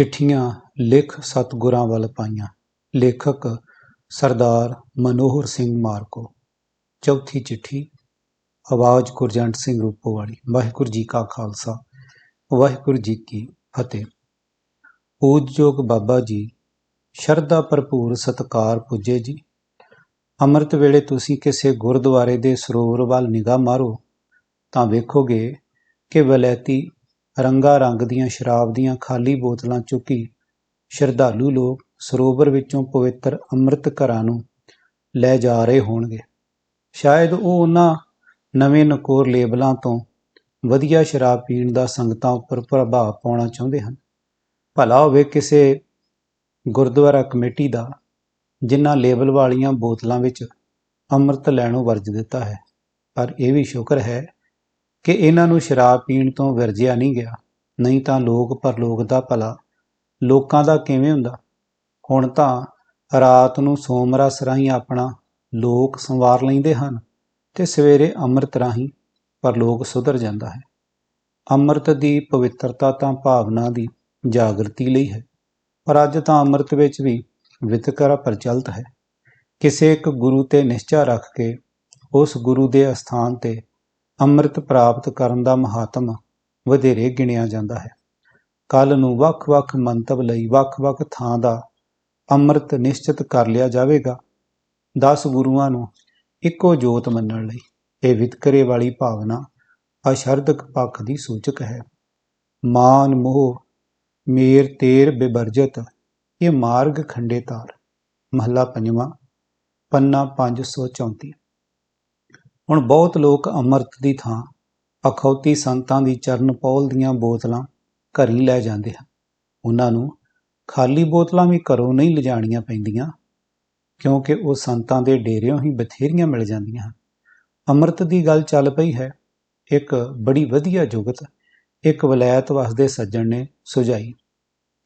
ਚਿੱਠੀਆਂ ਲਿਖ ਸਤਿਗੁਰਾਂ ਵੱਲ ਪਾਈਆਂ। ਲੇਖਕ ਸਰਦਾਰ ਮਨੋਹਰ ਸਿੰਘ ਮਾਰਕੋ। ਚੌਥੀ ਚਿੱਠੀ, ਆਵਾਜ਼ ਗੁਰਜੰਟ ਸਿੰਘ ਰੂਪੋਵਾਲੀ। ਵਾਹਿਗੁਰੂ ਜੀ ਕਾ ਖਾਲਸਾ, ਵਾਹਿਗੁਰੂ ਜੀ ਕੀ ਫਤਿਹ। ਪੂਜਯੋਗ ਬਾਬਾ ਜੀ, ਸ਼ਰਧਾ ਭਰਪੂਰ ਸਤਕਾਰ ਪੁੱਜੇ ਜੀ। ਅੰਮ੍ਰਿਤ ਵੇਲੇ ਤੁਸੀਂ ਕਿਸੇ ਗੁਰਦੁਆਰੇ ਦੇ ਸਰੋਵਰ ਵੱਲ ਨਿਗਾਹ ਮਾਰੋ, ਤਾਂ ਵੇਖੋਗੇ ਕਿ ਵਲੈਤੀ ਰੰਗਾ ਰੰਗ ਦੀਆਂ ਸ਼ਰਾਬ ਦੀਆਂ ਖਾਲੀ ਬੋਤਲਾਂ ਚੁੱਕੀ। ਸ਼ਰਧਾਲੂ ਲੋਕ ਸਰੋਵਰ ਵਿੱਚੋਂ ਪਵਿੱਤਰ ਅੰਮ੍ਰਿਤ ਘਰਾਂ ਨੂੰ ਲੈ ਜਾ ਰਹੇ ਹੋਣਗੇ। ਸ਼ਾਇਦ ਉਹ ਉਹਨਾਂ ਨਵੇਂ ਨਕੋਰ ਲੇਬਲਾਂ ਤੋਂ ਵਧੀਆ ਸ਼ਰਾਬ ਪੀਣ ਦਾ ਸੰਗਤਾਂ ਉੱਪਰ ਪ੍ਰਭਾਵ ਪਾਉਣਾ ਚਾਹੁੰਦੇ ਹਨ। ਭਲਾ ਹੋਵੇ ਕਿਸੇ ਗੁਰਦੁਆਰਾ ਕਮੇਟੀ ਦਾ, ਜਿਨ੍ਹਾਂ ਲੇਬਲ ਵਾਲੀਆਂ ਬੋਤਲਾਂ ਵਿੱਚ ਅੰਮ੍ਰਿਤ ਲੈਣੋਂ ਵਰਜ ਦਿੱਤਾ ਹੈ, ਪਰ ਇਹ ਵੀ ਸ਼ੁਕਰ ਹੈ ਕਿ ਇਹਨਾਂ ਨੂੰ ਸ਼ਰਾਬ ਪੀਣ ਤੋਂ ਵਰਜਿਆ ਨਹੀਂ ਗਿਆ, ਨਹੀਂ ਤਾਂ ਲੋਕ ਪਰਲੋਕ ਦਾ ਭਲਾ। ਲੋਕਾਂ ਦਾ ਕਿਵੇਂ ਹੁੰਦਾ? ਹੁਣ ਤਾਂ ਰਾਤ ਨੂੰ ਸੋਮਰਸ ਰਾਹੀਂ ਆਪਣਾ ਲੋਕ ਸੰਵਾਰ ਲੈਂਦੇ ਹਨ ਤੇ ਸਵੇਰੇ ਅੰਮ੍ਰਿਤ ਰਾਹੀਂ ਪਰਲੋਕ ਸੁਧਰ ਜਾਂਦਾ ਹੈ। ਅੰਮ੍ਰਿਤ ਦੀ ਪਵਿੱਤਰਤਾ ਤਾਂ ਭਾਵਨਾ ਦੀ ਜਾਗਰਤੀ ਲਈ ਹੈ, ਪਰ ਅੱਜ ਤਾਂ ਅੰਮ੍ਰਿਤ ਵਿੱਚ ਵੀ ਵਿਤਕਰਾ ਪ੍ਰਚਲਿਤ ਹੈ। ਕਿਸੇ ਇੱਕ ਗੁਰੂ ਤੇ ਨਿਸ਼ਚਾ ਰੱਖ ਕੇ ਉਸ ਗੁਰੂ ਦੇ ਅਸਥਾਨ ਤੇ ਅੰਮ੍ਰਿਤ ਪ੍ਰਾਪਤ ਕਰਨ ਦਾ ਮਹਾਤਮ ਵਧੇਰੇ ਗਿਣਿਆ ਜਾਂਦਾ ਹੈ। ਕੱਲ ਨੂੰ ਵੱਖ-ਵੱਖ ਮੰਤਵ ਲਈ ਵੱਖ-ਵੱਖ ਥਾਂ ਦਾ ਅੰਮ੍ਰਿਤ ਨਿਸ਼ਚਿਤ ਕਰ ਲਿਆ ਜਾਵੇਗਾ। 10 ਗੁਰੂਆਂ ਨੂੰ ਇੱਕੋ ਜੋਤ ਮੰਨਣ ਲਈ ਇਹ ਵਿਤਕਰੇ ਵਾਲੀ ਭਾਵਨਾ ਅਸ਼ਰਦਕ ਪੱਖ ਦੀ ਸੂਚਕ ਹੈ। ਮਾਨ ਮੋਹ, ਮੇਰ ਤੇਰ ਬਿਬਰਜਤ, ਇਹ ਮਾਰਗ ਖੰਡੇ ਤਾਰ ਮਹੱਲਾ ਪੰਜਵਾਂ, ਪੰਨਾ 534 ਹੁਣ ਬਹੁਤ ਲੋਕ ਅੰਮ੍ਰਿਤ ਦੀ ਥਾਂ ਅਖੌਤੀ ਸੰਤਾਂ ਦੀ ਚਰਨ ਪੌਲ ਦੀਆਂ ਬੋਤਲਾਂ ਘਰੀ ਲੈ ਜਾਂਦੇ ਹਨ। ਉਹਨਾਂ ਨੂੰ ਖਾਲੀ ਬੋਤਲਾਂ ਵੀ ਘਰੋਂ ਨਹੀਂ ਲਿਜਾਣੀਆਂ ਪੈਂਦੀਆਂ, ਕਿਉਂਕਿ ਉਹ ਸੰਤਾਂ ਦੇ ਡੇਰਿਓਂ ਹੀ ਬਥੇਰੀਆਂ ਮਿਲ ਜਾਂਦੀਆਂ ਹਨ। ਅੰਮ੍ਰਿਤ ਦੀ ਗੱਲ ਚੱਲ ਪਈ ਹੈ, ਇੱਕ ਬੜੀ ਵਧੀਆ ਜੁਗਤ, ਇੱਕ ਵਲਾਇਤ ਵਸਦੇ ਸੱਜਣ ਨੇ ਸੁਝਾਈ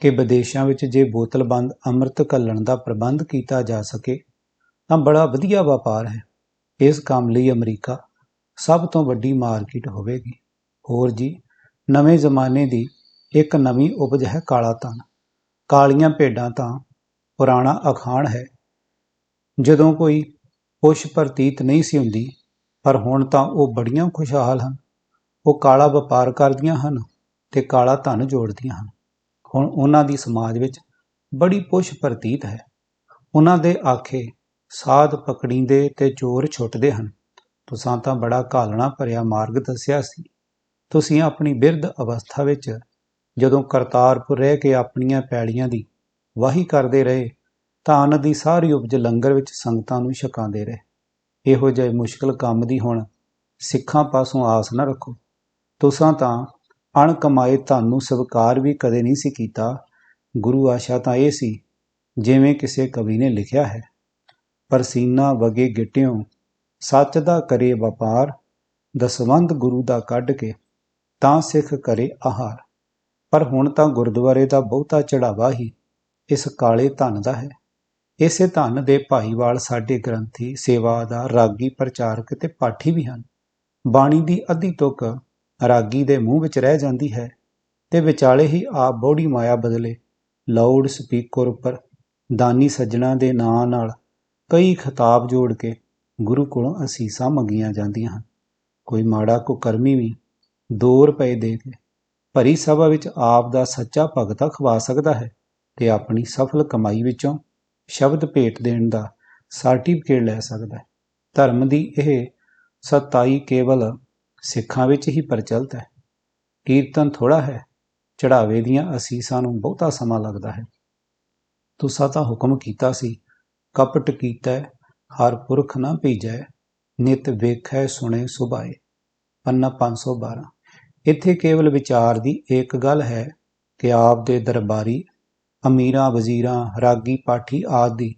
ਕਿ ਵਿਦੇਸ਼ਾਂ ਵਿੱਚ ਜੇ ਬੋਤਲਬੰਦ ਅੰਮ੍ਰਿਤ ਘੱਲਣ ਦਾ ਪ੍ਰਬੰਧ ਕੀਤਾ ਜਾ ਸਕੇ, ਤਾਂ ਬੜਾ ਵਧੀਆ ਵਪਾਰ ਹੈ। ਇਸ ਕੰਮ ਲਈ ਅਮਰੀਕਾ ਸਭ ਤੋਂ ਵੱਡੀ ਮਾਰਕੀਟ ਹੋਵੇਗੀ। ਹੋਰ ਜੀ, ਨਵੇਂ ਜ਼ਮਾਨੇ ਦੀ ਇੱਕ ਨਵੀਂ ਉਪਜ ਹੈ ਕਾਲਾ ਧਨ। ਕਾਲੀਆਂ ਭੇਡਾਂ ਤਾਂ ਪੁਰਾਣਾ ਅਖਾਣ ਹੈ। ਜਦੋਂ ਕੋਈ ਪੁਸ਼ ਪ੍ਰਤੀਤ ਨਹੀਂ ਸੀ ਹੁੰਦੀ, ਪਰ ਹੁਣ ਤਾਂ ਉਹ ਬੜੀਆਂ ਖੁਸ਼ਹਾਲ ਹਨ। ਉਹ ਕਾਲਾ ਵਪਾਰ ਕਰਦੀਆਂ ਹਨ ਤੇ ਕਾਲਾ ਧਨ ਜੋੜਦੀਆਂ ਹਨ। ਹੁਣ ਉਹਨਾਂ ਦੀ ਸਮਾਜ ਵਿੱਚ ਬੜੀ ਪੁਸ਼ ਪ੍ਰਤੀਤ ਹੈ। ਉਹਨਾਂ ਦੇ ਆਖੇ ਸਾਧ ਪਕੜੀਂਦੇ ਤੇ ਚੋਰ ਛੁੱਟਦੇ ਹਨ। ਤੁਸਾਂ ਤਾਂ ਬੜਾ ਘਾਲਣਾ ਭਰਿਆ ਮਾਰਗ ਦੱਸਿਆ ਸੀ। ਤੁਸੀਂ ਆਪਣੀ ਬਿਰਧ ਅਵਸਥਾ ਵਿੱਚ ਜਦੋਂ ਕਰਤਾਰਪੁਰ ਰਹਿ ਕੇ ਆਪਣੀਆਂ ਪੈੜੀਆਂ ਦੀ ਵਾਹੀ ਕਰਦੇ ਰਹੇ, ਤਾਂ ਅੰਨ ਦੀ ਸਾਰੀ ਉਪਜ ਲੰਗਰ ਵਿੱਚ ਸੰਗਤਾਂ ਨੂੰ ਛਕਾਉਂਦੇ ਰਹੇ। ਇਹੋ ਜਿਹੇ ਮੁਸ਼ਕਲ ਕੰਮ ਦੀ ਹੁਣ ਸਿੱਖਾਂ ਪਾਸੋਂ ਆਸ ਨਾ ਰੱਖੋ। ਤੁਸਾਂ ਤਾਂ ਅਣ ਕਮਾਏ ਧਨ ਨੂੰ ਸਵੀਕਾਰ ਵੀ ਕਦੇ ਨਹੀਂ ਸੀ ਕੀਤਾ। ਗੁਰੂ ਆਸ਼ਾ ਤਾਂ ਇਹ ਸੀ, ਜਿਵੇਂ ਕਿਸੇ ਕਵੀ ਨੇ ਲਿਖਿਆ ਹੈ। ਪਰਸੀਨਾ ਵਗੇ ਗਿਟਿਓ ਸੱਚ ਦਾ ਕਰੇ ਵਪਾਰ, ਦਸਵੰਧ ਗੁਰੂ ਦਾ ਕੱਢ ਕੇ ਤਾਂ ਸਿੱਖ ਕਰੇ ਆਹਾਰ। ਪਰ ਹੁਣ ਤਾਂ ਗੁਰਦੁਆਰੇ ਦਾ ਬਹੁਤਾ ਚੜਾਵਾ ਹੀ ਇਸ ਕਾਲੇ ਧਨ ਦਾ ਹੈ। ਇਸੇ ਧਨ ਦੇ ਭਾਈਵਾਲ ਸਾਡੇ ਗ੍ਰੰਥੀ ਸੇਵਾਦਾਰ ਰਾਗੀ ਪ੍ਰਚਾਰਕ ਤੇ ਪਾਠੀ ਵੀ ਹਨ। ਬਾਣੀ ਦੀ ਅੱਧੀ ਤੁਕ ਰਾਗੀ ਦੇ ਮੂੰਹ ਵਿੱਚ ਰਹਿ ਜਾਂਦੀ ਹੈ ਤੇ ਵਿਚਾਲੇ ਹੀ ਆਪ ਬੋੜੀ ਮਾਇਆ ਬਦਲੇ ਲਾਊਡ ਸਪੀਕਰ ਉੱਪਰ ਦਾਨੀ ਸੱਜਣਾ ਦੇ ਨਾਂ ਨਾਲ ਕਈ ਖਿਤਾਬ ਜੋੜ ਕੇ ਗੁਰੂ ਕੋਲੋਂ ਅਸੀਸਾਂ ਮੰਗੀਆਂ ਜਾਂਦੀਆਂ ਹਨ। ਕੋਈ ਮਾੜਾ ਕੁਕਰਮੀ ਵੀ 2 ਰੁਪਏ ਦੇ ਕੇ ਭਰੀ ਸਭਾ ਵਿੱਚ ਆਪ ਦਾ ਸੱਚਾ ਭਗਤਾ ਖਵਾ ਸਕਦਾ ਹੈ ਤੇ ਆਪਣੀ ਸਫਲ ਕਮਾਈ ਵਿੱਚੋਂ ਸ਼ਬਦ ਭੇਟ ਦੇਣ ਦਾ ਸਰਟੀਫਿਕੇਟ ਲੈ ਸਕਦਾ ਹੈ। ਧਰਮ ਦੀ ਇਹ ਸਤਾਈ ਕੇਵਲ ਸਿੱਖਾਂ ਵਿੱਚ ਹੀ ਪ੍ਰਚਲਿਤ ਹੈ। ਕੀਰਤਨ ਥੋੜਾ ਹੈ ਚੜਾਵੇ ਦੀਆਂ ਅਸੀਸਾਂ ਨੂੰ ਬਹੁਤਾ ਸਮਾਂ ਲੱਗਦਾ ਹੈ। ਤੁਸਾਂ ਤਾਂ ਹੁਕਮ ਕੀਤਾ ਸੀ ਕਪਟ ਕੀਤਾ, ਹਰ ਪੁਰਖ ਨਾ ਭੀਜੈ, ਨਿਤ ਵੇਖੈ, ਸੁਣੇ, ਸੁਭਾਏ। ਪੰਨਾ 512 ਇੱਥੇ ਕੇਵਲ ਵਿਚਾਰ ਦੀ ਇੱਕ ਗੱਲ ਹੈ ਕਿ ਆਪ ਦੇ ਦਰਬਾਰੀ, ਅਮੀਰਾਂ, ਵਜ਼ੀਰਾਂ, ਰਾਗੀ ਪਾਠੀ ਆਦਿ ਦੀ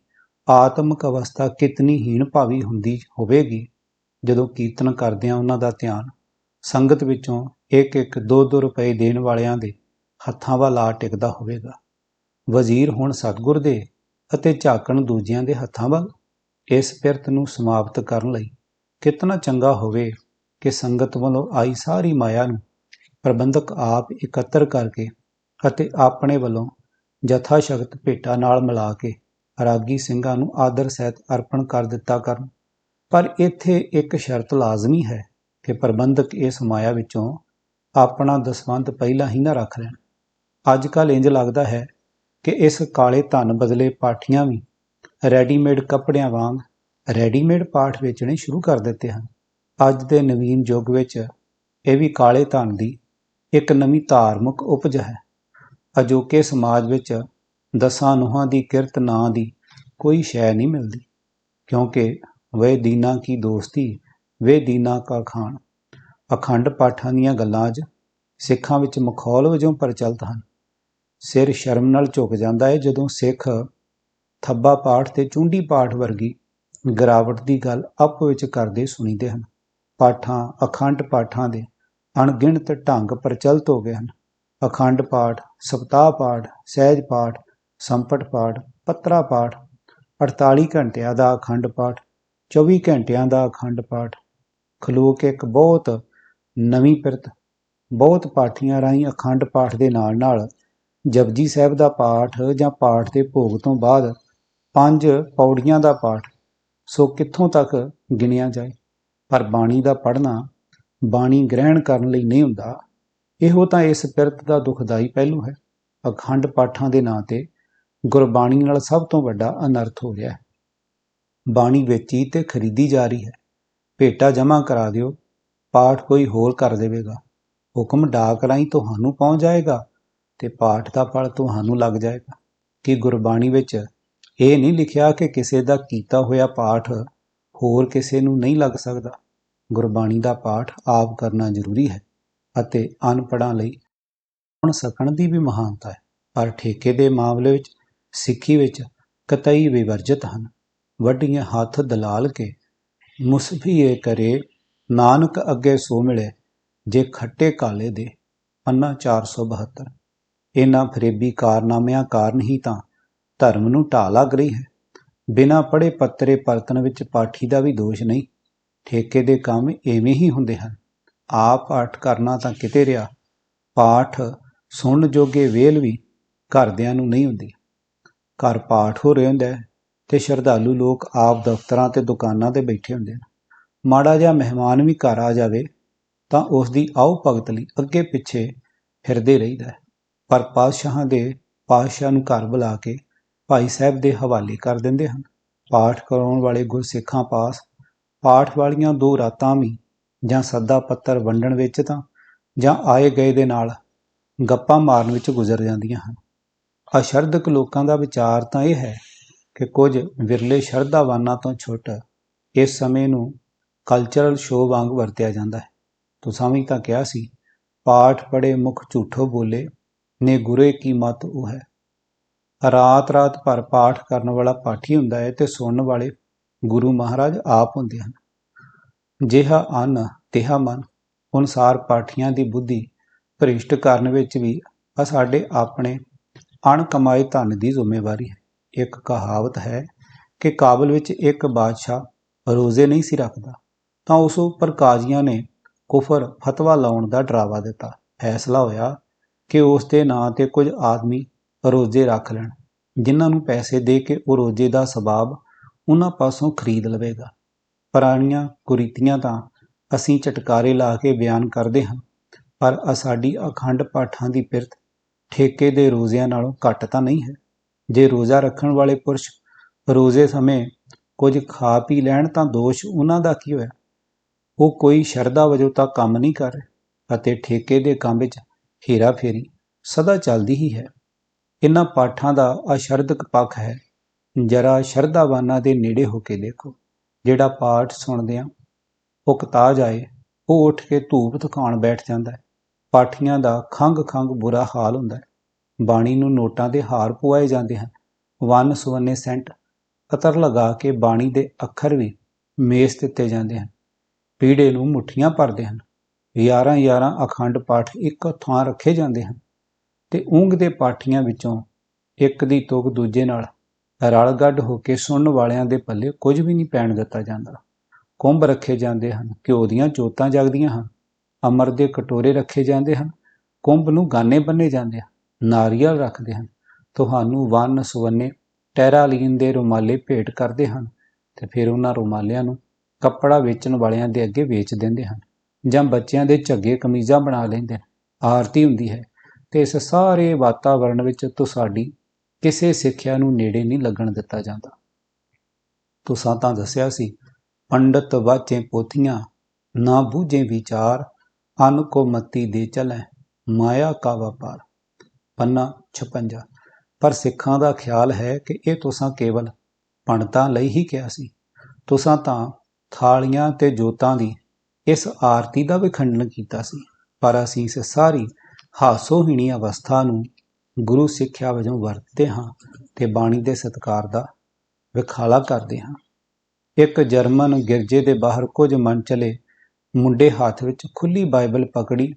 ਆਤਮਿਕ ਅਵਸਥਾ ਕਿਤਨੀ ਹੀਣ ਭਾਵੀ ਹੁੰਦੀ ਹੋਵੇਗੀ, ਜਦੋਂ ਕੀਰਤਨ ਕਰਦਿਆਂ ਉਹਨਾਂ ਦਾ ਧਿਆਨ। ਸੰਗਤ ਵਿੱਚੋਂ ਇੱਕ ਇੱਕ ਦੋ ਦੋ ਰੁਪਏ ਦੇਣ ਵਾਲਿਆਂ ਦੇ ਹੱਥਾਂ ਵੱਲ ਆ ਟਿਕਦਾ ਹੋਵੇਗਾ। ਵਜ਼ੀਰ ਹੁਣ ਸਤਗੁਰ ਦੇ ਅਤੇ ਝਾਕਣ ਦੂਜਿਆਂ ਦੇ ਹੱਥਾਂ ਵੱਲ, ਇਸ ਪਿਰਤ ਨੂੰ ਸਮਾਪਤ ਕਰਨ ਲਈ ਕਿਤਨਾ ਚੰਗਾ ਹੋਵੇ ਕਿ ਸੰਗਤ ਵੱਲੋਂ ਆਈ ਸਾਰੀ ਮਾਇਆ ਨੂੰ ਪ੍ਰਬੰਧਕ ਆਪ ਇਕੱਤਰ ਕਰਕੇ ਅਤੇ ਆਪਣੇ ਵੱਲੋਂ ਜਥਾ ਸ਼ਕਤ ਭੇਟਾ ਨਾਲ ਮਿਲਾ ਕੇ ਰਾਗੀ ਸਿੰਘਾਂ ਨੂੰ ਆਦਰ ਸਹਿਤ ਅਰਪਣ ਕਰ ਦਿੱਤਾ ਕਰਨ। ਪਰ ਇੱਥੇ ਇੱਕ ਸ਼ਰਤ ਲਾਜ਼ਮੀ ਹੈ ਕਿ ਪ੍ਰਬੰਧਕ ਇਸ ਮਾਇਆ ਵਿੱਚੋਂ ਆਪਣਾ ਦਸਵੰਧ ਪਹਿਲਾਂ ਹੀ ਨਾ ਰੱਖ ਲੈਣ। ਅੱਜ ਕੱਲ੍ਹ ਇੰਜ ਲੱਗਦਾ ਹੈ ਕਿ ਇਸ ਕਾਲੇ ਧਨ ਬਦਲੇ ਪਾਠੀਆਂ ਵੀ ਰੈਡੀਮੇਡ ਕੱਪੜਿਆਂ ਵਾਂਗ ਰੈਡੀਮੇਡ ਪਾਠ ਵੇਚਣੇ ਸ਼ੁਰੂ ਕਰ ਦਿੱਤੇ ਹਨ। ਅੱਜ ਦੇ ਨਵੀਨ ਯੁੱਗ ਵਿੱਚ ਇਹ ਵੀ ਕਾਲੇ ਧਨ ਦੀ ਇੱਕ ਨਵੀਂ ਧਾਰਮਿਕ ਉਪਜ ਹੈ। ਅਜੋਕੇ ਸਮਾਜ ਵਿੱਚ ਦਸਾਂ ਨੋਹਾਂ ਦੀ ਕਿਰਤ ਨਾਂ ਦੀ ਕੋਈ ਸ਼ੈ ਨਹੀਂ ਮਿਲਦੀ, ਕਿਉਂਕਿ ਵੇ ਦੀਨਾ ਕੀ ਦੋਸਤੀ, ਵੇ ਦੀਨਾ ਕਾ ਖਾਨ ਅਖੰਡ ਪਾਠਾਂ ਦੀਆਂ ਗੱਲਾਂ ਅੱਜ ਸਿੱਖਾਂ ਵਿੱਚ ਮਖੌਲ ਵਜੋਂ ਪ੍ਰਚਲਿਤ ਹਨ। ਸਿਰ ਸ਼ਰਮ ਨਾਲ ਝੁਕ ਜਾਂਦਾ ਹੈ ਜਦੋਂ ਸਿੱਖ ਥੱਬਾ ਪਾਠ ਤੇ ਚੁੰਡੀ ਪਾਠ ਵਰਗੀ ਗਿਰਾਵਟ ਦੀ ਗੱਲ ਆਪ ਵਿੱਚ ਕਰਦੇ ਸੁਣੀਦੇ ਹਨ। ਪਾਠਾਂ, ਅਖੰਡ ਪਾਠਾਂ ਦੇ ਅਣਗਿਣਤ ਢੰਗ ਪ੍ਰਚਲਿਤ ਹੋ ਗਏ ਹਨ। ਅਖੰਡ ਪਾਠ, ਸਪਤਾਹ ਪਾਠ, ਸਹਿਜ ਪਾਠ, ਸੰਪਟ ਪਾਠ, ਪੱਤਰਾ ਪਾਠ 48 ਘੰਟਿਆਂ ਦਾ ਅਖੰਡ ਪਾਠ 24 ਘੰਟਿਆਂ ਦਾ ਅਖੰਡ ਪਾਠ, ਖਲੂਕ ਇੱਕ ਬਹੁਤ ਨਵੀਂ ਪਿਰਤ, ਬਹੁਤ ਪਾਠੀਆਂ ਰਾਹੀਂ ਅਖੰਡ ਪਾਠ ਦੇ ਨਾਲ ਨਾਲ ਜਪਜੀ ਸਾਹਿਬ ਦਾ ਪਾਠ ਜਾਂ ਪਾਠ ਦੇ ਭੋਗ ਤੋਂ ਬਾਅਦ ਪੰਜ ਪੌੜੀਆਂ ਦਾ ਪਾਠ, ਸੋ ਕਿੱਥੋਂ ਤੱਕ ਗਿਣਿਆ ਜਾਏ? ਪਰ ਬਾਣੀ ਦਾ ਪੜ੍ਹਨਾ ਬਾਣੀ ਗ੍ਰਹਿਣ ਕਰਨ ਲਈ ਨਹੀਂ ਹੁੰਦਾ। ਇਹੋ ਤਾਂ ਇਸ ਪਿਰਤ ਦਾ ਦੁਖਦਾਈ ਪਹਿਲੂ ਹੈ। ਅਖੰਡ ਪਾਠਾਂ ਦੇ ਨਾਂ ਤੇ ਗੁਰਬਾਣੀ ਨਾਲ ਸਭ ਤੋਂ ਵੱਡਾ ਅਨਰਥ ਹੋ ਰਿਹਾ ਹੈ। ਬਾਣੀ ਵੇਚੀ ਤੇ ਖਰੀਦੀ ਜਾ ਰਹੀ ਹੈ। ਭੇਟਾ ਜਮ੍ਹਾਂ ਕਰਾ ਦਿਓ। ਪਾਠ ਕੋਈ ਹੋਰ ਕਰ ਦੇਵੇਗਾ। ਹੁਕਮ ਡਾਕ ਰਾਹੀਂ ਤੁਹਾਨੂੰ ਪਹੁੰਚ ਜਾਏਗਾ। ਤੇ ਪਾਠ ਦਾ ਫਲ ਤੁਹਾਨੂੰ ਲੱਗ ਜਾਏਗਾ। ਕਿ ਗੁਰਬਾਣੀ ਵਿੱਚ ਇਹ ਨਹੀਂ ਲਿਖਿਆ ਕਿ ਕਿਸੇ ਦਾ ਕੀਤਾ ਹੋਇਆ ਪਾਠ ਹੋਰ ਕਿਸੇ ਨੂੰ ਨਹੀਂ ਲੱਗ ਸਕਦਾ। ਗੁਰਬਾਣੀ ਦਾ ਪਾਠ ਆਪ ਕਰਨਾ ਜ਼ਰੂਰੀ ਹੈ ਅਤੇ ਅਨਪੜ੍ਹਾਂ ਲਈ ਸੁਣ ਸਕਣ ਦੀ ਵੀ ਮਹਾਨਤਾ ਹੈ। ਪਰ ਠੇਕੇ ਦੇ ਮਾਮਲੇ ਵਿੱਚ, ਸਿੱਖੀ ਵਿੱਚ ਕਤਈ ਵਿਵਰਜਿਤ ਹਨ। ਵੱਡੀਆਂ ਹੱਥ ਦਲਾਲ ਕੇ ਮੁਸਫੀਏ ਕਰੇ, ਨਾਨਕ ਅੱਗੇ ਸੋ ਮਿਲੇ, ਜੇ ਖੱਟੇ ਕਾਲੇ ਦੇ ਪੰਨਾ 472 ਇਹਨਾਂ ਫਰੇਬੀ ਕਾਰਨਾਮਿਆਂ ਕਾਰਨ ਹੀ ਤਾਂ ਧਰਮ ਨੂੰ ਢਾਹ ਲੱਗ ਰਹੀ ਹੈ। ਬਿਨਾਂ ਪੜੇ ਪੱਤਰੇ ਪਰਤਨ ਵਿੱਚ ਪਾਠੀ ਦਾ ਵੀ ਦੋਸ਼ ਨਹੀਂ। ਠੇਕੇ ਦੇ ਕੰਮ ਐਵੇਂ ਹੀ ਹੁੰਦੇ ਹਨ। ਆਪ ਪਾਠ ਕਰਨਾ ਤਾਂ ਕਿਤੇ ਰਿਹਾ, ਪਾਠ ਸੁਣਨ ਜੋਗੇ ਵੇਲ ਵੀ ਘਰਦਿਆਂ ਨੂੰ ਨਹੀਂ ਹੁੰਦੀ। ਘਰ ਪਾਠ ਹੋ ਰਿਹਾ ਹੁੰਦਾ ਹੈ ਤੇ ਸ਼ਰਧਾਲੂ ਲੋਕ ਆਪ ਦਫ਼ਤਰਾਂ ਤੇ ਦੁਕਾਨਾਂ ਤੇ ਬੈਠੇ ਹੁੰਦੇ ਹਨ। ਮਾੜਾ ਜਿਹਾ ਮਹਿਮਾਨ ਵੀ ਘਰ ਆ ਜਾਵੇ ਤਾਂ ਉਸ ਦੀ ਆਉ ਭਗਤ ਲਈ ਅੱਗੇ ਪਿੱਛੇ ਫਿਰਦੇ ਰਹਿੰਦਾ ਹੈ। ਪਰ ਪਾਤਸ਼ਾਹਾਂ ਦੇ ਪਾਤਸ਼ਾਹ ਨੂੰ ਘਰ ਬੁਲਾ ਕੇ ਭਾਈ ਸਾਹਿਬ ਦੇ ਹਵਾਲੇ ਕਰ ਦਿੰਦੇ ਹਨ। ਪਾਠ ਕਰਾਉਣ ਵਾਲੇ ਗੁਰਸਿੱਖਾਂ ਪਾਸ ਪਾਠ ਵਾਲੀਆਂ ਦੋ ਰਾਤਾਂ ਵੀ ਜਾਂ ਸੱਦਾ ਪੱਤਰ ਵੰਡਣ ਵਿੱਚ ਤਾਂ ਜਾਂ ਆਏ ਗਏ ਦੇ ਨਾਲ ਗੱਪਾਂ ਮਾਰਨ ਵਿੱਚ ਗੁਜ਼ਰ ਜਾਂਦੀਆਂ ਹਨ। ਅਸ਼ਰਧਕ ਲੋਕਾਂ ਦਾ ਵਿਚਾਰ ਤਾਂ ਇਹ ਹੈ ਕਿ ਕੁਝ ਵਿਰਲੇ ਸ਼ਰਧਾਵਾਨਾਂ ਤੋਂ ਛੁੱਟ ਇਸ ਸਮੇਂ ਨੂੰ ਕਲਚਰਲ ਸ਼ੋਅ ਵਾਂਗ ਵਰਤਿਆ ਜਾਂਦਾ ਹੈ। ਤੁਸਾਂ ਵੀ ਤਾਂ ਕਿਹਾ ਸੀ, ਪਾਠ ਪੜੇ ਮੁਖ ਝੂਠੋ ਬੋਲੇ ਨੇ ਗੁਰੇ ਕੀ ਮਤ ਉਹ? ਹੈ ਰਾਤ ਰਾਤ ਭਰ ਪਾਠ ਕਰਨ ਵਾਲਾ ਪਾਠੀ ਹੁੰਦਾ ਹੈ ਤੇ ਸੁਣਨ ਵਾਲੇ ਗੁਰੂ ਮਹਾਰਾਜ ਆਪ ਹੁੰਦੇ ਹਨ। ਜਿਹਾ ਅੰਨ, ਤਿਹਾ ਮਨ, ਅਨੁਸਾਰ ਪਾਠੀਆਂ ਦੀ ਬੁੱਧੀ ਭ੍ਰਿਸ਼ਟ ਕਰਨ ਵਿੱਚ ਵੀ ਆ ਸਾਡੇ ਆਪਣੇ ਅਣ ਕਮਾਏ ਧਨ ਦੀ ਜ਼ਿੰਮੇਵਾਰੀ ਹੈ। ਇੱਕ ਕਹਾਵਤ ਹੈ ਕਿ ਕਾਬਲ ਵਿੱਚ ਇੱਕ ਬਾਦਸ਼ਾਹ ਰੋਜ਼ੇ ਨਹੀਂ ਸੀ ਰੱਖਦਾ, ਤਾਂ ਉਸ ਉੱਪਰ ਕਾਜ਼ੀਆਂ ਨੇ ਕੁਫਰ, ਫਤਵਾ ਲਾਉਣ ਦਾ ਡਰਾਵਾ ਦਿੱਤਾ। ਫੈਸਲਾ ਹੋਇਆ ਕਿ ਉਸ ਦੇ ਨਾਂ ਤੇ ਕੁਝ ਆਦਮੀ ਰੋਜ਼ੇ ਰੱਖ ਲੈਣ। ਜਿਨ੍ਹਾਂ ਨੂੰ ਪੈਸੇ ਦੇ ਕੇ ਉਹ ਰੋਜ਼ੇ ਦਾ ਸਬਾਬ ਉਹਨਾਂ ਪਾਸੋਂ ਖਰੀਦ ਲਵੇਗਾ। ਪੁਰਾਣੀਆਂ ਕੁਰੀਤੀਆਂ ਤਾਂ ਅਸੀਂ ਚਟਕਾਰੇ ਲਾ ਕੇ ਬਿਆਨ ਕਰਦੇ ਹਾਂ, ਪਰ ਸਾਡੀ ਅਖੰਡ ਪਾਠਾਂ ਦੀ ਪਿਰਤ ਠੇਕੇ ਦੇ ਰੋਜ਼ਿਆਂ ਨਾਲੋਂ ਘੱਟ ਤਾਂ ਨਹੀਂ ਹੈ। ਜੇ ਰੋਜ਼ਾ ਰੱਖਣ ਵਾਲੇ ਪੁਰਸ਼ ਰੋਜ਼ੇ ਸਮੇਂ ਕੁਝ ਖਾ ਪੀ ਲੈਣ ਤਾਂ ਦੋਸ਼ ਉਹਨਾਂ ਦਾ ਕੀ ਹੋਇਆ? ਉਹ ਕੋਈ ਸ਼ਰਧਾ ਵਜੋਂ ਤਾਂ ਕੰਮ ਨਹੀਂ ਕਰ ਰਹੇ ਅਤੇ ਠੇਕੇ ਦੇ ਕੰਮ ਵਿੱਚ ਹੀਰਾ ਫੇਰੀ ਸਦਾ ਚੱਲਦੀ ਹੀ ਹੈ। ਇਹਨਾਂ ਪਾਠਾਂ ਦਾ ਅਸ਼ਰਧਕ ਪੱਖ ਹੈ। ਜਰਾ ਸ਼ਰਧਾਵਾਨਾਂ ਦੇ ਨੇੜੇ ਹੋ ਕੇ ਦੇਖੋ। ਜਿਹੜਾ ਪਾਠ ਸੁਣਦਿਆਂ ਉਕਤਾ ਜਾਏ ਉਹ ਉੱਠ ਕੇ ਧੂਪ ਤਕਾਉਣ ਬੈਠ ਜਾਂਦਾ ਹੈ। ਪਾਠੀਆਂ ਦਾ ਖੰਗ ਖੰਗ ਬੁਰਾ ਹਾਲ ਹੁੰਦਾ ਹੈ। ਬਾਣੀ ਨੂੰ ਨੋਟਾਂ ਦੇ ਹਾਰ ਪਵਾਏ ਜਾਂਦੇ ਹਨ। ਵੰਨ ਸੁਵੰਨੇ ਸੈਂਟ ਕਤਰ ਲਗਾ ਕੇ ਬਾਣੀ ਦੇ ਅੱਖਰ ਵੀ ਮੇਸ ਦਿੱਤੇ ਜਾਂਦੇ ਹਨ। ਪੀੜੇ ਨੂੰ ਮੁੱਠੀਆਂ ਭਰਦੇ ਹਨ। 11 11 ਅਖੰਡ ਪਾਠ ਇੱਕ ਥਾਂ ਰੱਖੇ ਜਾਂਦੇ ਹਨ ਤੇ ਉਂਗ ਦੇ ਪਾਠੀਆਂ ਵਿੱਚੋਂ ਇੱਕ ਦੀ ਤੁਕ ਦੂਜੇ ਨਾਲ ਰਲ ਗੱਡ ਹੋ ਕੇ ਸੁਣਨ ਵਾਲਿਆਂ ਦੇ ਪੱਲੇ ਕੁਝ ਵੀ ਨਹੀਂ ਪੈਣ ਦਿੱਤਾ ਜਾਂਦਾ। ਕੁੰਭ ਰੱਖੇ ਜਾਂਦੇ ਹਨ, ਘਿਓ ਦੀਆਂ ਜੋਤਾਂ ਜਗਦੀਆਂ ਹਨ, ਅਮਰ ਦੇ ਕਟੋਰੇ ਰੱਖੇ ਜਾਂਦੇ ਹਨ, ਕੁੰਭ ਨੂੰ ਗਾਨੇ ਬੰਨੇ ਜਾਂਦੇ ਹਨ, ਨਾਰੀਅਲ ਰੱਖਦੇ ਹਨ, ਤੁਹਾਨੂੰ ਵੰਨ ਸੁਵੰਨੇ ਟੈਰਾਲੀਨ ਦੇ ਰੁਮਾਲੇ ਭੇਟ ਕਰਦੇ ਹਨ ਤੇ ਫਿਰ ਉਹਨਾਂ ਰੁਮਾਲਿਆਂ ਨੂੰ ਕੱਪੜਾ ਵੇਚਣ ਵਾਲਿਆਂ ਦੇ ਅੱਗੇ ਵੇਚ ਦਿੰਦੇ ਹਨ। ਜਾਂ ਬੱਚਿਆਂ ਦੇ ਝੱਗੇ ਕਮੀਜ਼ਾਂ ਬਣਾ ਲੈਂਦੇ ਹਨ ਆਰਤੀ ਹੁੰਦੀ ਹੈ। ਤੇ ਇਸ ਸਾਰੇ ਵਾਤਾਵਰਣ ਵਿੱਚ ਤੁਹਾਡੀ ਕਿਸੇ ਸਿੱਖਿਆ ਨੂੰ ਨੇੜੇ ਨਹੀਂ ਲੱਗਣ ਦਿੱਤਾ ਜਾਂਦਾ। ਤੁਸਾਂ ਤਾਂ ਦੱਸਿਆ ਸੀ, ਪੰਡਤ ਵਾਚੇ ਪੋਥੀਆਂ, ਨਾ ਬੂਝੇ ਵਿਚਾਰ, ਅਨ ਕੋ ਮਤੀ ਦੇ ਚਲੈ, ਮਾਇਆ ਕਾ ਵਪਾਰ ਪੰਨਾ 56 ਪਰ ਸਿੱਖਾਂ ਦਾ ਖਿਆਲ ਹੈ ਕਿ ਇਹ ਤੁਸਾਂ ਕੇਵਲ ਪੰਡਤਾਂ ਲਈ ਹੀ ਕਿਹਾ ਸੀ। ਤੁਸਾਂ ਤਾਂ ਥਾਲੀਆਂ ਤੇ ਜੋਤਾਂ ਦੀ ਇਸ ਆਰਤੀ ਦਾ ਵਿਖੰਡਨ ਕੀਤਾ ਸੀ। ਪਰ ਅਸੀਂ ਇਸ ਸਾਰੀ ਹਾਸੋਹੀਣੀ ਅਵਸਥਾ ਨੂੰ ਗੁਰੂ ਸਿੱਖਿਆ ਵਜੋਂ ਵਰਤਦੇ ਹਾਂ ਤੇ ਬਾਣੀ ਦੇ ਸਤਕਾਰ ਦਾ ਵਿਖਾਲਾ ਕਰਦੇ ਹਾਂ। ਇੱਕ ਜਰਮਨ ਗਿਰਜੇ ਦੇ ਬਾਹਰ ਕੁਝ ਮਨ ਚਲੇ ਮੁੰਡੇ ਹੱਥ ਵਿੱਚ ਖੁੱਲੀ ਬਾਈਬਲ ਪਕੜੀ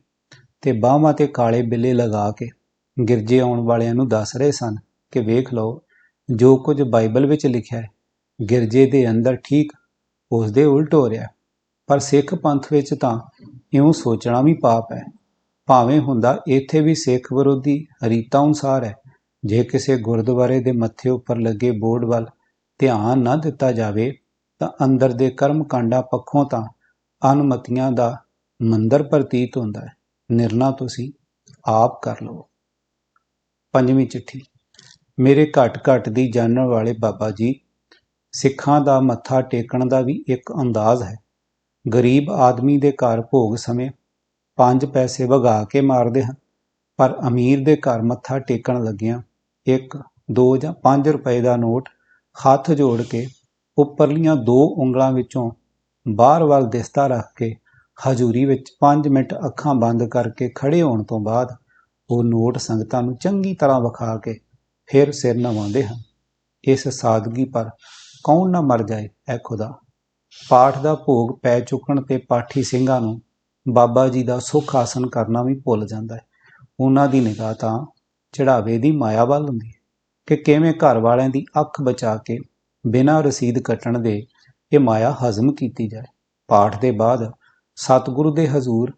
ਤੇ ਬਾਹਾਂ ਤੇ ਕਾਲੇ ਬਿੱਲੇ ਲਗਾ ਕੇ ਗਿਰਜੇ ਆਉਣ ਵਾਲਿਆਂ ਨੂੰ ਦੱਸ ਰਹੇ ਸਨ ਕਿ ਵੇਖ ਲਓ, ਜੋ ਕੁਝ ਬਾਈਬਲ ਵਿੱਚ ਲਿਖਿਆ ਹੈ, ਗਿਰਜੇ ਦੇ ਅੰਦਰ ਠੀਕ ਉਸ ਦੇ ਉਲਟ ਹੋ ਰਿਹਾ ਪਰ ਸਿੱਖ ਪੰਥ ਵਿੱਚ ਤਾਂ ਇਉਂ ਸੋਚਣਾ ਵੀ ਪਾਪ ਹੈ। ਭਾਵੇਂ ਹੁੰਦਾ ਇੱਥੇ ਵੀ ਸਿੱਖ ਵਿਰੋਧੀ ਰੀਤਾਂ ਅਨੁਸਾਰ ਹੈ। ਜੇ ਕਿਸੇ ਗੁਰਦੁਆਰੇ ਦੇ ਮੱਥੇ ਉੱਪਰ ਲੱਗੇ ਬੋਰਡ ਵੱਲ ਧਿਆਨ ਨਾ ਦਿੱਤਾ ਜਾਵੇ, ਤਾਂ ਅੰਦਰ ਦੇ ਕਰਮ ਕਾਂਡਾਂ ਪੱਖੋਂ ਤਾਂ ਅਨੁਮਤੀਆਂ ਦਾ ਮੰਦਰ ਪ੍ਰਤੀਤ ਹੁੰਦਾ ਹੈ। ਨਿਰਣਾ ਤੁਸੀਂ ਆਪ ਕਰ ਲਵੋ। ਪੰਜਵੀਂ ਚਿੱਠੀ। ਮੇਰੇ ਘਟ ਘਟ ਦੀ ਜਾਣਨ ਵਾਲੇ ਬਾਬਾ ਜੀ, ਸਿੱਖਾਂ ਦਾ ਮੱਥਾ ਟੇਕਣ ਦਾ ਵੀ ਇੱਕ ਅੰਦਾਜ਼ ਹੈ। ਗਰੀਬ ਆਦਮੀ ਦੇ ਘਰ ਭੋਗ ਸਮੇਂ ਪੰਜ ਪੈਸੇ ਵਗਾ ਕੇ ਮਾਰਦੇ ਹਨ, ਪਰ ਅਮੀਰ ਦੇ ਘਰ ਮੱਥਾ ਟੇਕਣ ਲੱਗਿਆਂ 1 2 ਜਾਂ 5 ਰੁਪਏ ਦਾ ਨੋਟ ਹੱਥ ਜੋੜ ਕੇ ਉੱਪਰਲੀਆਂ ਦੋ ਉਂਗਲਾਂ ਵਿੱਚੋਂ ਬਾਹਰ ਵੱਲ ਦਿਸਦਾ ਰੱਖ ਕੇ ਹਜ਼ੂਰੀ ਵਿੱਚ 5 ਮਿੰਟ ਅੱਖਾਂ ਬੰਦ ਕਰਕੇ ਖੜੇ ਹੋਣ ਤੋਂ ਬਾਅਦ ਉਹ ਨੋਟ ਸੰਗਤਾਂ ਨੂੰ ਚੰਗੀ ਤਰ੍ਹਾਂ ਵਿਖਾ ਕੇ ਫਿਰ ਸਿਰ ਨਵਾਉਂਦੇ ਹਨ। ਇਸ ਸਾਦਗੀ ਪਰ ਕੌਣ ਨਾ ਮਰ ਜਾਏ, ਐ ਖੁਦਾ। ਪਾਠ ਦਾ ਭੋਗ ਪੈ ਚੁੱਕਣ ਤੇ ਪਾਠੀ ਸਿੰਘਾਂ ਨੂੰ ਬਾਬਾ ਜੀ ਦਾ ਸੁਖ ਆਸਨ ਕਰਨਾ ਵੀ ਭੁੱਲ ਜਾਂਦਾ ਹੈ। ਉਹਨਾਂ ਦੀ ਨਿਗਾਹ ਤਾਂ ਚੜਾਵੇ ਦੀ ਮਾਇਆ ਵੱਲ ਹੁੰਦੀ ਹੈ ਕਿ ਕਿਵੇਂ ਘਰ ਵਾਲਿਆਂ ਦੀ ਅੱਖ ਬਚਾ ਕੇ ਬਿਨਾਂ ਰਸੀਦ ਕੱਟਣ ਦੇ ਇਹ ਮਾਇਆ ਹਜ਼ਮ ਕੀਤੀ ਜਾਏ। ਪਾਠ ਦੇ ਬਾਅਦ ਸਤਿਗੁਰੂ ਦੇ ਹਜ਼ੂਰ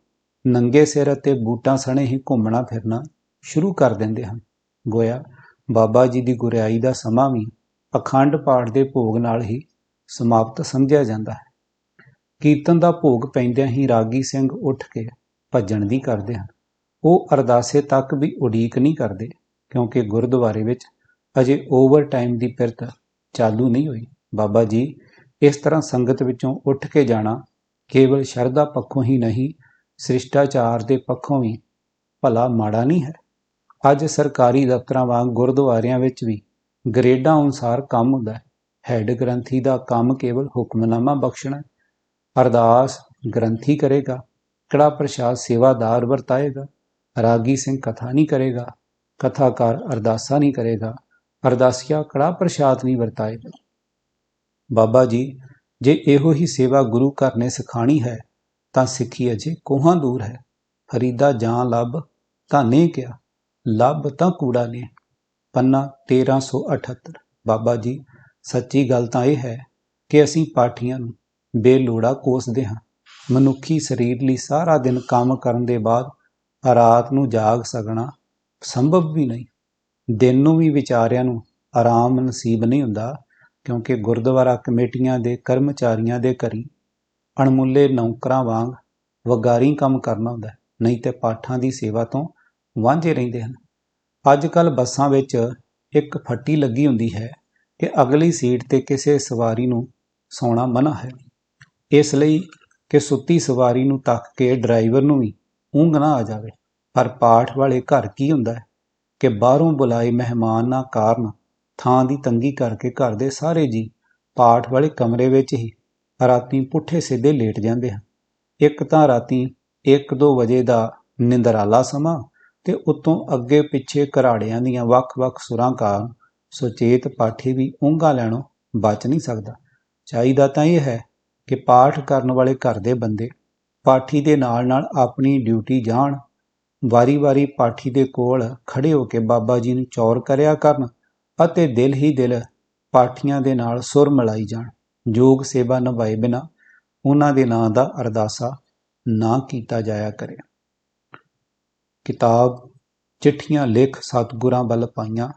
ਨੰਗੇ ਸਿਰ ਅਤੇ ਬੂਟਾਂ ਸਣੇ ਹੀ ਘੁੰਮਣਾ ਫਿਰਨਾ ਸ਼ੁਰੂ ਕਰ ਦਿੰਦੇ ਹਨ। ਗੋਇਆ, ਬਾਬਾ ਜੀ ਦੀ ਗੁਰਿਆਈ ਦਾ ਸਮਾਂ ਵੀ ਅਖੰਡ ਪਾਠ ਦੇ ਭੋਗ ਨਾਲ ਹੀ ਸਮਾਪਤ ਸਮਝਿਆ ਜਾਂਦਾ ਹੈ। ਕੀਰਤਨ ਦਾ ਭੋਗ ਪੈਂਦਿਆਂ ਹੀ ਰਾਗੀ ਸਿੰਘ ਉੱਠ ਕੇ ਭੱਜਣ ਦੀ ਕਰਦੇ ਹਨ। ਉਹ ਅਰਦਾਸੇ ਤੱਕ ਵੀ ਉਡੀਕ ਨਹੀਂ ਕਰਦੇ, ਕਿਉਂਕਿ ਗੁਰਦੁਆਰੇ ਵਿੱਚ ਅਜੇ ਓਵਰ ਟਾਈਮ ਦੀ ਪਿਰਤ ਚਾਲੂ ਨਹੀਂ ਹੋਈ। ਬਾਬਾ ਜੀ ਇਸ ਤਰ੍ਹਾਂ ਸੰਗਤ ਵਿੱਚੋਂ ਉੱਠ ਕੇ ਜਾਣਾ ਕੇਵਲ ਸ਼ਰਧਾ ਪੱਖੋਂ ਹੀ ਨਹੀਂ, ਸ੍ਰਿਸ਼ਟਾਚਾਰ ਦੇ ਪੱਖੋਂ ਵੀ ਭਲਾ ਮਾੜਾ ਨਹੀਂ ਹੈ। ਅੱਜ ਸਰਕਾਰੀ ਦਫ਼ਤਰਾਂ ਵਾਂਗ ਗੁਰਦੁਆਰਿਆਂ ਵਿੱਚ ਵੀ ਗ੍ਰੇਡਾਂ ਅਨੁਸਾਰ ਕੰਮ ਹੁੰਦਾ ਹੈ। ਹੈੱਡ ਗ੍ਰੰਥੀ ਦਾ ਕੰਮ ਕੇਵਲ ਹੁਕਮਨਾਮਾ ਬਖਸ਼ਣਾ ਅਰਦਾਸ ਗ੍ਰੰਥੀ ਕਰੇਗਾ, ਕੜਾ ਪ੍ਰਸ਼ਾਦ ਸੇਵਾਦਾਰ ਵਰਤਾਏਗਾ, ਰਾਗੀ ਸਿੰਘ ਕਥਾ ਨਹੀਂ ਕਰੇਗਾ, ਕਥਾਕਾਰ ਅਰਦਾਸਾ ਨਹੀਂ ਕਰੇਗਾ, ਅਰਦਾਸੀਆ ਕੜਾ ਪ੍ਰਸ਼ਾਦ ਨਹੀਂ ਵਰਤਾਏਗਾ। ਬਾਬਾ ਜੀ, ਜੇ ਇਹੋ ਹੀ ਸੇਵਾ ਗੁਰੂ ਘਰ ਨੇ ਸਿਖਾਣੀ ਹੈ, ਤਾਂ ਸਿੱਖੀ ਅਜੇ ਕੋਹਾਂ ਦੂਰ ਹੈ? ਫਰੀਦਾ ਜਾਂ ਲੱਭ ਤਾਂ ਨੇ ਕਿਹਾ ਲੱਭ ਤਾਂ ਕੂੜਾ ਨੇ। ਪੰਨਾ 1378 ਬਾਬਾ ਜੀ ਸੱਚੀ ਗੱਲ ਤਾਂ ਇਹ ਹੈ ਕਿ ਅਸੀਂ ਪਾਠੀਆਂ ਨੂੰ ਬੇਲੋੜਾ ਕੋਸਦੇ ਹਾਂ। ਮਨੁੱਖੀ ਸਰੀਰ ਲਈ ਸਾਰਾ ਦਿਨ ਕੰਮ ਕਰਨ ਦੇ ਬਾਅਦ ਰਾਤ ਨੂੰ ਜਾਗ ਸਕਣਾ ਸੰਭਵ ਵੀ ਨਹੀਂ। ਦਿਨ ਨੂੰ ਵੀ ਵਿਚਾਰਿਆਂ ਨੂੰ ਆਰਾਮ ਨਸੀਬ ਨਹੀਂ ਹੁੰਦਾ ਕਿਉਂਕਿ ਗੁਰਦੁਆਰਾ ਕਮੇਟੀਆਂ ਦੇ ਕਰਮਚਾਰੀਆਂ ਦੇ ਘਰੀ ਅਣਮੁੱਲੇ ਨੌਕਰਾਂ ਵਾਂਗ ਵਗਾਰੀ ਕੰਮ ਕਰਨਾ ਹੁੰਦਾ ਨਹੀਂ ਤੇ ਪਾਠਾਂ ਦੀ ਸੇਵਾ ਤੋਂ ਵਾਂਝੇ ਰਹਿੰਦੇ ਹਨ। ਅੱਜ ਕੱਲ ਬੱਸਾਂ ਵਿੱਚ ਇੱਕ ਫੱਟੀ ਲੱਗੀ ਹੁੰਦੀ ਹੈ ਕਿ ਅਗਲੀ ਸੀਟ ਤੇ ਕਿਸੇ ਸਵਾਰੀ ਨੂੰ ਸੌਣਾ ਮਨਾ ਹੈ। ਇਸ ਲਈ ਕਿ ਸੁੱਤੀ ਸਵਾਰੀ ਨੂੰ ਤੱਕ ਕੇ ਡਰਾਈਵਰ ਨੂੰ ਵੀ ਉਂਘ ਨਾ ਆ ਜਾਵੇ। ਪਰ ਪਾਠ ਵਾਲੇ ਘਰ ਕੀ ਹੁੰਦਾ ਹੈ ਕਿ ਬਾਹਰੋਂ ਬੁਲਾਏ ਮਹਿਮਾਨ ਨਾ ਕਾਰਨ ਥਾਂ ਦੀ ਤੰਗੀ ਕਰਕੇ ਘਰ ਦੇ ਸਾਰੇ ਜੀ ਪਾਠ ਵਾਲੇ ਕਮਰੇ ਵਿੱਚ ਹੀ ਰਾਤੀ ਪੁੱਠੇ ਸਿੱਧੇ ਲੇਟ ਜਾਂਦੇ ਹਨ। ਇੱਕ ਤਾਂ ਰਾਤੀ 1-2 ਵਜੇ ਦਾ ਨਿੰਦਰਾਲਾ ਸਮਾਂ ਤੇ ਉਤੋਂ ਅੱਗੇ ਪਿੱਛੇ ਘਰਾੜਿਆਂ ਦੀਆਂ ਵੱਖ-ਵੱਖ ਸੁਰਾਂ ਕਾਰਨ ਸੁਚੇਤ ਪਾਠੀ ਵੀ ਉਂਘਾ ਲੈਣੋਂ ਬਚ ਨਹੀਂ ਸਕਦਾ। ਚਾਹੀਦਾ ਤਾਂ ਇਹ ਹੈ ਕਿ ਪਾਠ ਕਰਨ ਵਾਲੇ ਘਰ ਦੇ ਬੰਦੇ ਪਾਠੀ ਦੇ ਨਾਲ-ਨਾਲ ਆਪਣੀ ਡਿਊਟੀ ਜਾਣ ਵਾਰੀ-ਵਾਰੀ ਪਾਠੀ ਦੇ ਕੋਲ ਖੜੇ ਹੋ ਕੇ ਬਾਬਾ ਜੀ ਨੂੰ ਚੌਰ ਕਰਿਆ ਕਰਨ ਅਤੇ ਦਿਲ ਹੀ ਦਿਲ ਪਾਠੀਆਂ ਦੇ ਨਾਲ ਸੁਰ ਮਿਲਾਈ ਜਾਣ। ਯੋਗ ਸੇਵਾ ਨਿਭਾਏ ਬਿਨਾ ਉਹਨਾਂ ਦੇ ਨਾਂ ਦਾ ਅਰਦਾਸਾ ਨਾ ਕੀਤਾ ਜਾਇਆ ਕਰੇ। ਕਿਤਾਬ, ਚਿੱਠੀਆਂ, ਲਿਖ, ਸਤਗੁਰਾਂ ਵੱਲ ਪਾਈਆਂ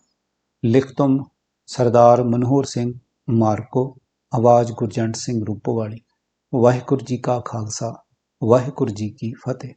ਲਿਖਤਮ ਸਰਦਾਰ ਮਨੋਹਰ ਸਿੰਘ ਮਾਰਕੋ, ਆਵਾਜ਼ ਗੁਰਜੰਟ ਸਿੰਘ ਰੂਪੋਵਾਲੀ। ਵਾਹਿਗੁਰੂ ਜੀ ਕਾ ਖਾਲਸਾ, ਵਾਹਿਗੁਰੂ ਜੀ ਕੀ ਫਤਿਹ।